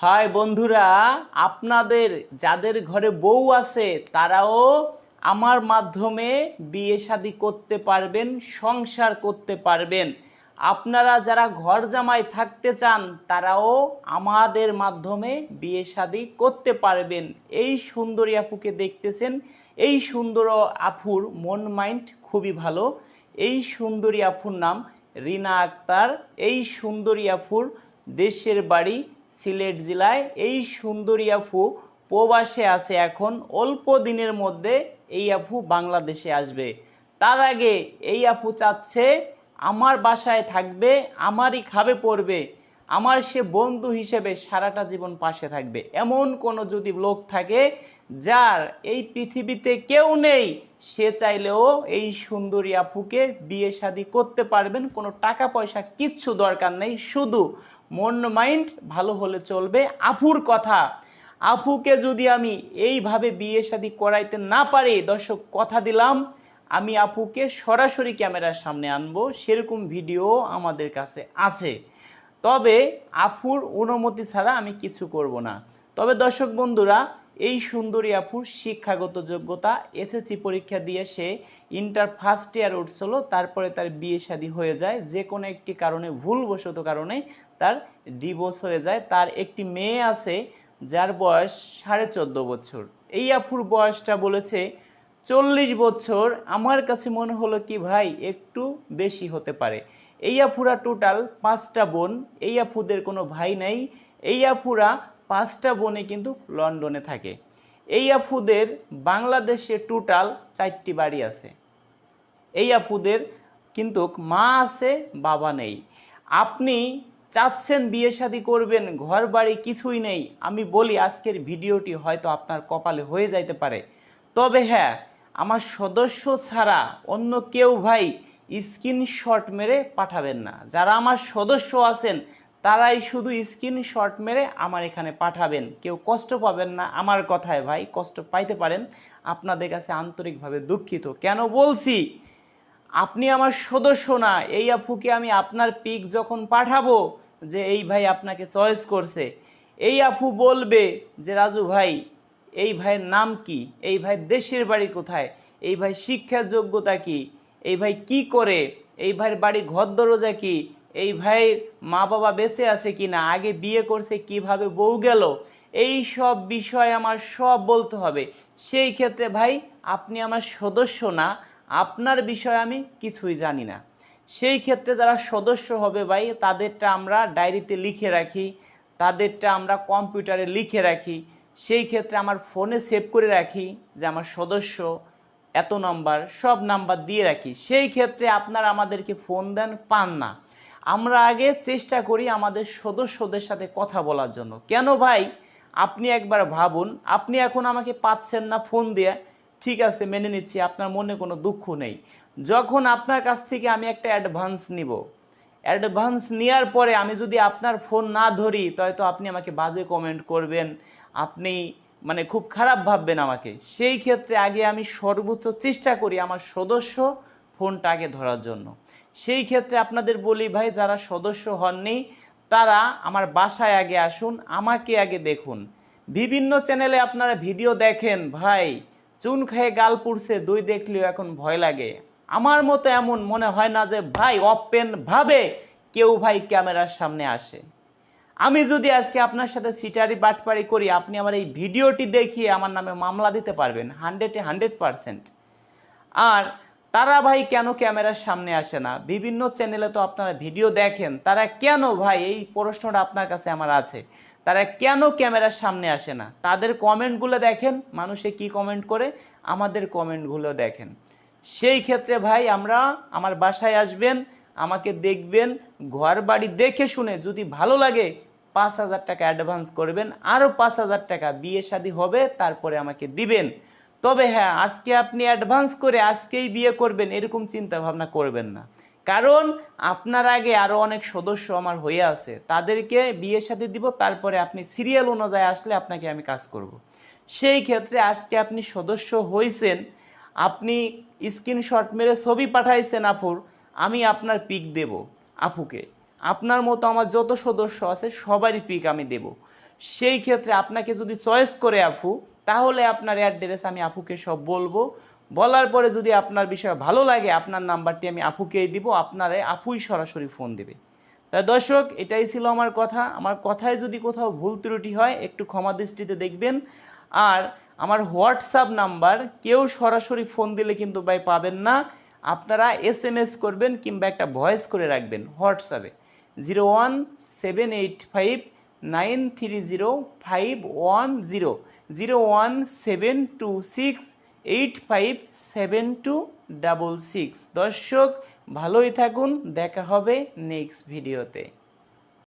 High বন্ধুরা, আপনাদের, যাদের ঘরে বউ আছে, তারাও আমার মাধ্যমে বিয়ে শাদী করতে পারবেন, সংসার করতে পারবেন। আপনারা যারা ঘর জামাই থাকতে চান, তারাও আমাদের মাধ্যমে বিয়ে শাদী করতে পারবেন। এই সুন্দরী আপুকে দেখতেছেন, এই সুন্দর আফুর মন মাইন্ড খুবই ভালো। এই সুন্দরী আফুর নাম রিনা আক্তার। এই সুন্দরী আফুর দেশের বাড়ি সিলেট জেলায় এই সুন্দরী আফু প্রবাসে আছে এখন। অল্প দিনের মধ্যে এই আফু বাংলাদেশে আসবে। তার আগে এই আফু চাচ্ছে, আমার বাসায় থাকবে, আমারই খাবে পড়বে, আমার সে বন্ধু হিসেবে সারাটা জীবন পাশে থাকবে। এমন কোনো যদি লোক থাকে যার এই পৃথিবীতে কেউ নেই, সে চাইলেও এই সুন্দরী আপুকে বিয়ে শাদী করতে পারবেন। কোনো টাকা পয়সা কিচ্ছু দরকার নেই। শুধু মন মাইন্ড ভালো হলে চলবে। আফুর কথা, আফুকে যদি আমি এইভাবে বিয়ে শাদী করাইতে না পারি, দর্শক, কথা দিলাম, আমি আপুকে সরাসরি ক্যামেরার সামনে আনব। সেরকম ভিডিও আমাদের কাছে আছে। তবে আফুর অনুমতি ছাড়া আমি কিছু করব না। তবে দর্শক বন্ধুরা এই সুন্দরী আফুর শিক্ষাগত যোগ্যতা এসএসসি পরীক্ষা দিয়ে সে ইন্টার ফার্স্ট ইয়ার উঠছিল, তারপরে তার বিয়ে শাদী হয়ে যায়। যে কোনো একটি কারণে, ভুলবশত কারণে তার ডিভোর্স হয়ে যায়। তার একটি মেয়ে আছে, যার বয়স সাড়ে চোদ্দ বছর। এই আফুর বয়সটা বলেছে চল্লিশ বছর। আমার কাছে মনে হলো কি ভাই, একটু বেশি হতে পারে। এই আফুরা টোটাল পাঁচটা বোন। এই আফুদের কোনো ভাই নাই। এই আফুরা পাঁচটা বোনে কিন্তু লন্ডনে থাকে। এই আফুদের বাংলাদেশে টোটাল চারটি বাড়ি আছে। এই আফুদের কিন্তু মা আছে, বাবা নেই। আপনি চাচ্ছেন বিয়ে শাদী করবেন ঘর বাড়ি কিছুই নেই। আমি বলি আজকের ভিডিওটি হয়তো আপনার কপালে হয়ে যাইতে পারে। তবে হ্যাঁ আমার সদস্য ছাড়া অন্য কেউ ভাই স্ক্রিনশট মেরে পাঠাবেন না। যারা আমার সদস্য আছেন তারাই শুধু স্ক্রিনশট মেরে আমার এখানে পাঠাবেন। কেউ কষ্ট পাবেন না আমার কথায় ভাই, কষ্ট পাইতে পারেন। আপনাদের কাছে আন্তরিকভাবে দুঃখিত। কেন বলছি? আপনি আমার সদস্য না। এই আপুকে আমি আপনার পিক যখন পাঠাবো যে এই ভাই আপনাকে চয়েস করছে, এই আপু বলবে যে, রাজু ভাই, এই ভাইয়ের নাম কি? এই ভাই দেশের বাড়ি কোথায়? এই ভাই শিক্ষার যোগ্যতা কি? এই ভাই কি করে? এই ভাইয়ের বাড়ি ঘর দরজা কি? এই ভাইয়ের মা বাবা বেঁচে আছে কি না আগে বিয়ে করছে কীভাবে, বউ গেল, এই সব বিষয় আমার সব বলতে হবে। সেই ক্ষেত্রে ভাই, আপনি আমার সদস্য না, আপনার বিষয়ে আমি কিছুই জানি না। সেই ক্ষেত্রে যারা সদস্য হবে ভাই, তাদেরটা আমরা ডায়েরিতে লিখে রাখি, তাদেরটা আমরা কম্পিউটারে লিখে রাখি, সেই ক্ষেত্রে আমার ফোনে সেভ করে রাখি যে আমার সদস্য, এত নাম্বার, সব নাম্বার দিয়ে রাখি। সেই ক্ষেত্রে আপনারা আমাদেরকে ফোন দেন, পান না। আমরা আগে চেষ্টা করি আমাদের সদস্যদের সাথে কথা বলার জন্য। কেন ভাই? আপনি একবার ভাবুন, আপনি এখন আমাকে পাচ্ছেন না ফোন দিয়ে, ঠিক আছে, মেনে নিচ্ছি, আপনার মনে কোনো দুঃখ নেই। যখন আপনার কাছ থেকে আমি একটা অ্যাডভান্স নিব অ্যাডভান্স নেওয়ার পরে আমি যদি আপনার ফোন না ধরি, তো আপনি আমাকে বাজে কমেন্ট করবেন, আপনি মানে খুব খারাপ ভাববেন আমাকে। সেই ক্ষেত্রে আগে আমি সর্বোচ্চ চেষ্টা করি আমার সদস্য ফোনটা আগে ধরার জন্য। সেই ক্ষেত্রে আপনাদের বলি, ভাই, যারা সদস্য হননি, তারা আমার বাসায় আগে আসুন, আমাকে আগে দেখুন। বিভিন্ন চ্যানেলে আপনারা ভিডিও দেখেন, ভাই, চুন খেয়ে গাল পুড়ছে, দুই দেখলেও এখন ভয় লাগে। আমার মতো এমন মনে হয় না যে, ভাই অপেন ভাবে কেউ ভাই ক্যামেরার সামনে আসে। আমি যদি আজকে আপনার সাথে সিটারি বাটপাড়ি করি, আপনি আমার এই ভিডিওটি দেখিয়ে আমার নামে মামলা দিতে পারবেন হান্ড্রেডে হান্ড্রেড পারসেন্ট আর তারা ভাই কেন ক্যামেরার সামনে আসে না? বিভিন্ন চ্যানেলে তো আপনারা ভিডিও দেখেন। তারা কেন ভাই এই প্রশ্নটা আপনার কাছে আমার আছে? তারা কেন ক্যামেরার সামনে আসে না? তাদের কমেন্টগুলো দেখেন, মানুষে কি কমেন্ট করে? আমাদের কমেন্টগুলো দেখেন। সেই ক্ষেত্রে ভাই আমরা আমার বাসায় আসবেন, আমাকে দেখবেন, ঘর বাড়ি দেখে শুনে যদি ভালো লাগে পাঁচ হাজার টাকা অ্যাডভান্স করবেন আরও পাঁচ হাজার টাকা বিয়ে শাদী হবে, তারপরে আমাকে দিবেন। তবে হ্যাঁ আজকে আপনি অ্যাডভান্স করে আজকেই বিয়ে করবেন, এরকম চিন্তা ভাবনা করবেন না। কারণ আপনার আগে আরও অনেক সদস্য আমার হয়ে আছে, তাদেরকে বিয়ে সাথে দিব, তারপরে আপনি সিরিয়াল অনুযায়ী আসলে আপনাকে আমি কাজ করব। সেই ক্ষেত্রে আজকে আপনি সদস্য হয়েছেন আপনি স্ক্রিনশট মেরে ছবি পাঠাইছেন আপুর, আমি আপনার পিক দেব আপুকে। আপনার মতো আমার যত সদস্য আছে, সবারই পিক আমি দেব। সেই ক্ষেত্রে আপনাকে যদি চয়েস করে আপু তাহলে আপনার অ্যাড্রেস আমি আপুকে সব বলব। বলার পরে যদি আপনার বিষয় ভালো লাগে, আপনার নাম্বারটি আমি আপুকেই দিব, আপনারে আপুই সরাসরি ফোন দেবে। তাই দর্শক, এটাই ছিল আমার কথা। আমার কথায় যদি কোথাও ভুল ত্রুটি হয়, একটু ক্ষমা দৃষ্টিতে দেখবেন। আর আমার হোয়াটসঅ্যাপ নাম্বার, কেউ সরাসরি ফোন দিলে কিন্তু ভাই পাবেন না। আপনারা এস এম এস করবেন কিংবা একটা ভয়েস করে রাখবেন হোয়াটসঅ্যাপে। Zero one seven eight five nine three zero five one zero zero one seven two six eight five seven two double six. দর্শক, ভালোই থাকুন, দেখা হবে নেক্সট ভিডিওতে।